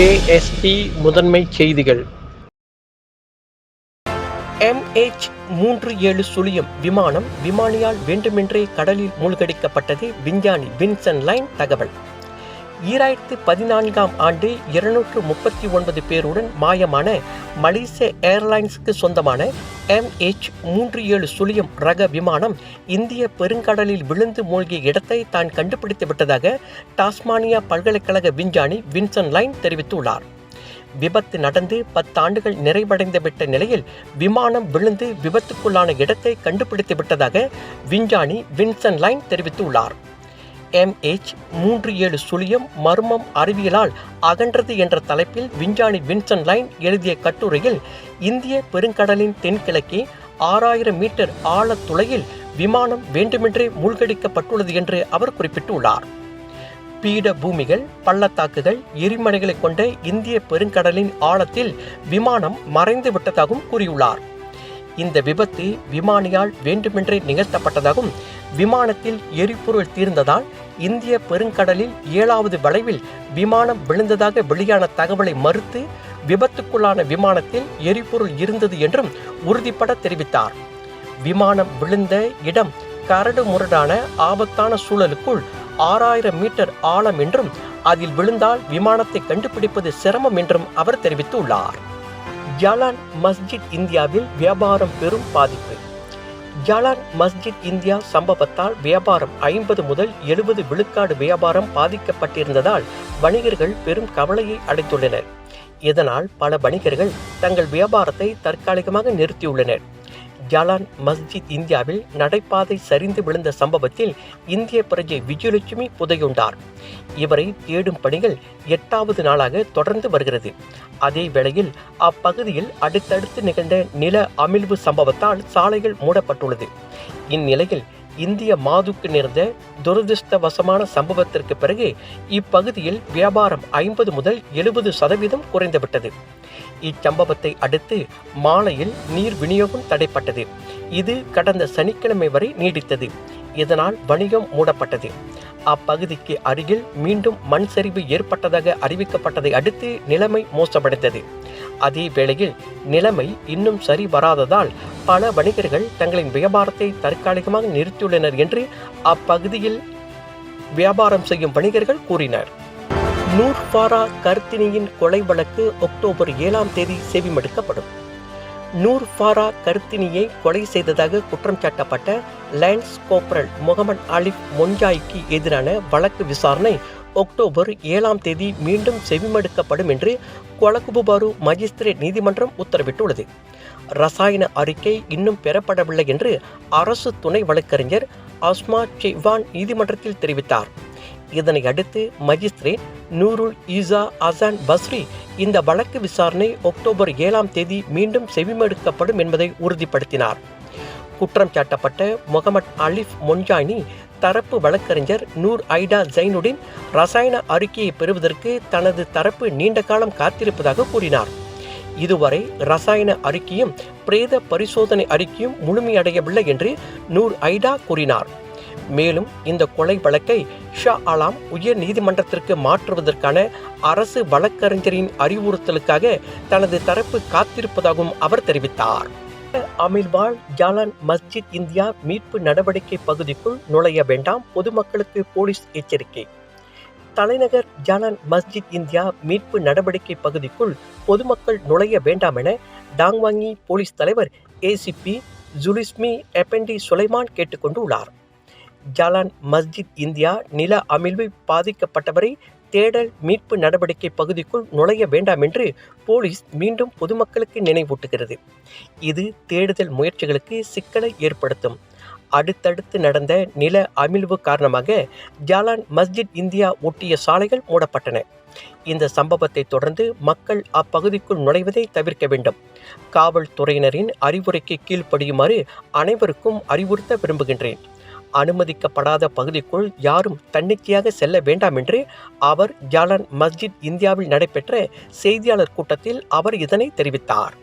KST முதன்மை செய்திகள். MH மூன்று ஏழு சுழியம் விமானம் விமானியால் வேண்டுமென்றே கடலில் மூழ்கடிக்கப்பட்டது விஞ்ஞானி வின்சன் லைன் தகவல். ஈராயிரத்து பதினான்காம் ஆண்டு இருநூற்று முப்பத்தி ஒன்பது பேருடன் மாயமான மலேசிய ஏர்லைன்ஸுக்கு சொந்தமான எம்ஹெச் மூன்று ஏழு சுழியம் ரக விமானம் இந்திய பெருங்கடலில் விழுந்து மூழ்கிய இடத்தை தான் கண்டுபிடித்து விட்டதாக டாஸ்மானியா பல்கலைக்கழக விஞ்ஞானி வின்சன் லைன் தெரிவித்துள்ளார். விபத்து நடந்து பத்தாண்டுகள் நிறைவடைந்து விட்ட நிலையில் விமானம் விழுந்து விபத்துக்குள்ளான இடத்தை கண்டுபிடித்து விட்டதாக விஞ்ஞானி வின்சன் லைன் தெரிவித்துள்ளார். எம்ஹெச் மூன்று ஏழு சுழியம் மர்மம் அறிவியலால் அகன்றது என்ற தலைப்பில் விஞ்ஞானி வின்சன் லைன் எழுதிய கட்டுரையில் இந்திய பெருங்கடலின் தென்கிழக்கே ஆறாயிரம் மீட்டர் ஆழத்துளையில் விமானம் வேண்டுமென்றே மூழ்கடிக்கப்பட்டுள்ளது என்று அவர் குறிப்பிட்டுள்ளார். பீட பூமிகள் பள்ளத்தாக்குகள் எரிமலைகளை கொண்ட இந்திய பெருங்கடலின் ஆழத்தில் விமானம் மறைந்து விட்டதாகவும் கூறியுள்ளார். இந்த விபத்து விமானியால் வேண்டுமென்றே நிகழ்த்தப்பட்டதாகவும் விமானத்தில் எரிபொருள் தீர்ந்ததால் இந்திய பெருங்கடலில் ஏழாவது வளைவில் விமானம் விழுந்ததாக வெளியான தகவலை மறுத்து விபத்துக்குள்ளான விமானத்தில் எரிபொருள் இருந்தது என்றும் உறுதிப்பட தெரிவித்தார். விமானம் விழுந்த இடம் கரடு முரடான ஆபத்தான சூழலுக்குள் ஆறாயிரம் மீட்டர் ஆழம் என்றும் அதில் விழுந்தால் விமானத்தை கண்டுபிடிப்பது சிரமம் என்றும் அவர் தெரிவித்துள்ளார். ஜலான் மஸ்ஜித் இந்தியாவில் வியாபாரம் பெரும் பாதிப்பு. ஜலான் மஸ்ஜித் இந்தியா சம்பவத்தால் வியாபாரம் ஐம்பது முதல் எழுபது விழுக்காடு வியாபாரம் பாதிக்கப்பட்டிருந்ததால் வணிகர்கள் பெரும் கவலையை அடைந்துள்ளனர் இதனால் பல வணிகர்கள் தங்கள் வியாபாரத்தை தற்காலிகமாக நிறுத்தியுள்ளனர். ஜலான் மஸ்ஜித் இந்தியாவில் நடைபாதை சரிந்து விழுந்த சம்பவத்தில் இந்திய பிரஜை விஜயலட்சுமி புதையுண்டார். இவரை தேடும் பணிகள் எட்டாவது நாளாக தொடர்ந்து வருகிறது. அதே வேளையில் அப்பகுதியில் அடுத்தடுத்து நிகழ்ந்த நில அமிழ்வு சம்பவத்தால் சாலைகள் மூடப்பட்டுள்ளது. இந்நிலையில் இந்திய மாதுக்கு நேர்ந்த துரதிருஷ்டவசமான சம்பவத்திற்கு பிறகு இப்பகுதியில் வியாபாரம் ஐம்பது முதல் எழுபது சதவீதம் குறைந்துவிட்டது. இச்சம்பவத்தை அடுத்து மாலையில் நீர் விநியோகம் தடைப்பட்டது. இது கடந்த சனிக்கிழமை வரை நீடித்தது. இதனால் வணிகம் மூடப்பட்டது. அப்பகுதிக்கு அருகில் மீண்டும் மண் சரிவு ஏற்பட்டதாக அறிவிக்கப்பட்டதை அடுத்து நிலைமை மோசமடைந்தது. அதே வேளையில் நிலைமை இன்னும் சரி வராததால் பல வணிகர்கள் தங்களின் வியாபாரத்தை தற்காலிகமாக நிறுத்தியுள்ளனர் என்று அப்பகுதியில் வியாபாரம் செய்யும் வணிகர்கள் கூறினர். நூர்பாரா கர்த்தினியின் கொலை வழக்கு அக்டோபர் ஏழாம் தேதி செவிமடுக்கப்படும். நூர் ஃபாரா கருத்தினியை கொலை செய்ததாக குற்றம் சாட்டப்பட்ட லைன்ஸ் கோப்ரல் முகமது அலிப் மொஞ்சாய்க்கு எதிரான வழக்கு விசாரணை அக்டோபர் ஏழாம் தேதி மீண்டும் செவிமடுக்கப்படும் என்று கொலகுபுபாரு மஜிஸ்திரேட் நீதிமன்றம் உத்தரவிட்டுள்ளது. ரசாயன அறிக்கை இன்னும் பெறப்படவில்லை என்று அரசு துணை வழக்கறிஞர் அஸ்மா செவான் நீதிமன்றத்தில் தெரிவித்தார். இதனை அடுத்து magistrate Nurul Isa Ahsan Basri இந்த வழக்கு விசாரணை அக்டோபர் ஏழாம் தேதி மீண்டும் செவிமடுக்கப்படும் என்பதை உறுதிப்படுத்தினார். குற்றம் சாட்டப்பட்ட முகமது அலிஃப் மொன்ஜானி தரப்பு வழக்கறிஞர் நூர் ஐடா ஜைனுடின் ரசாயன அறிக்கையை பெறுவதற்கு தனது தரப்பு நீண்ட காலம் காத்திருப்பதாக கூறினார். இதுவரை ரசாயன அறிக்கையும் பிரேத பரிசோதனை அறிக்கையும் முழுமையடையவில்லை என்று நூர் ஐடா கூறினார். மேலும் இந்த கொலை வழக்கை ஷா அலாம் உயர் நீதிமன்றத்திற்கு மாற்றுவதற்கான அரசு வழக்கறிஞரின் அறிவுறுத்தலுக்காக தனது தரப்பு காத்திருப்பதாகவும் அவர் தெரிவித்தார். அமிர்வால் ஜாலான் மஸ்ஜித் இந்தியா மீட்பு நடவடிக்கை பகுதிக்குள் நுழைய வேண்டாம் பொதுமக்களுக்கு போலீஸ் எச்சரிக்கை. தலைநகர் ஜாலான் மஸ்ஜித் இந்தியா மீட்பு நடவடிக்கை பகுதிக்குள் பொதுமக்கள் நுழைய வேண்டாம் என டாங்வாங்கி போலீஸ் தலைவர் ஏசிபி ஜுலிஸ்மி எபெண்டி சுலைமான் கேட்டுக்கொண்டுள்ளார். ஜாலான் மஸ்ஜித் இந்தியா நில அமிழ்வு பாதிக்கப்பட்டவரை தேடல் மீட்பு நடவடிக்கை பகுதிக்குள் நுழைய வேண்டாம் என்று போலீஸ் மீண்டும் பொதுமக்களுக்கு நினைவூட்டுகிறது. இது தேடுதல் முயற்சிகளுக்கு சிக்கலை ஏற்படுத்தும். அடுத்தடுத்து நடந்த நில அமிழ்வு காரணமாக ஜாலான் மஸ்ஜித் இந்தியா ஒட்டிய சாலைகள் மூடப்பட்டன. இந்த சம்பவத்தை தொடர்ந்து மக்கள் அப்பகுதிக்குள் நுழைவதை தவிர்க்க வேண்டும். காவல்துறையினரின் அறிவுரைக்கு கீழ்ப்படியுமாறு அனைவருக்கும் அறிவுறுத்த விரும்புகின்றேன். அனுமதிக்கப்படாத பகுதிக்குள் யாரும் தன்னிச்சையாக செல்ல வேண்டாம் என்று அவர் ஜாலன் மஸ்ஜித் இந்தியாவில் நடைபெற்ற செய்தியாளர் கூட்டத்தில் அவர் இதனை தெரிவித்தார்.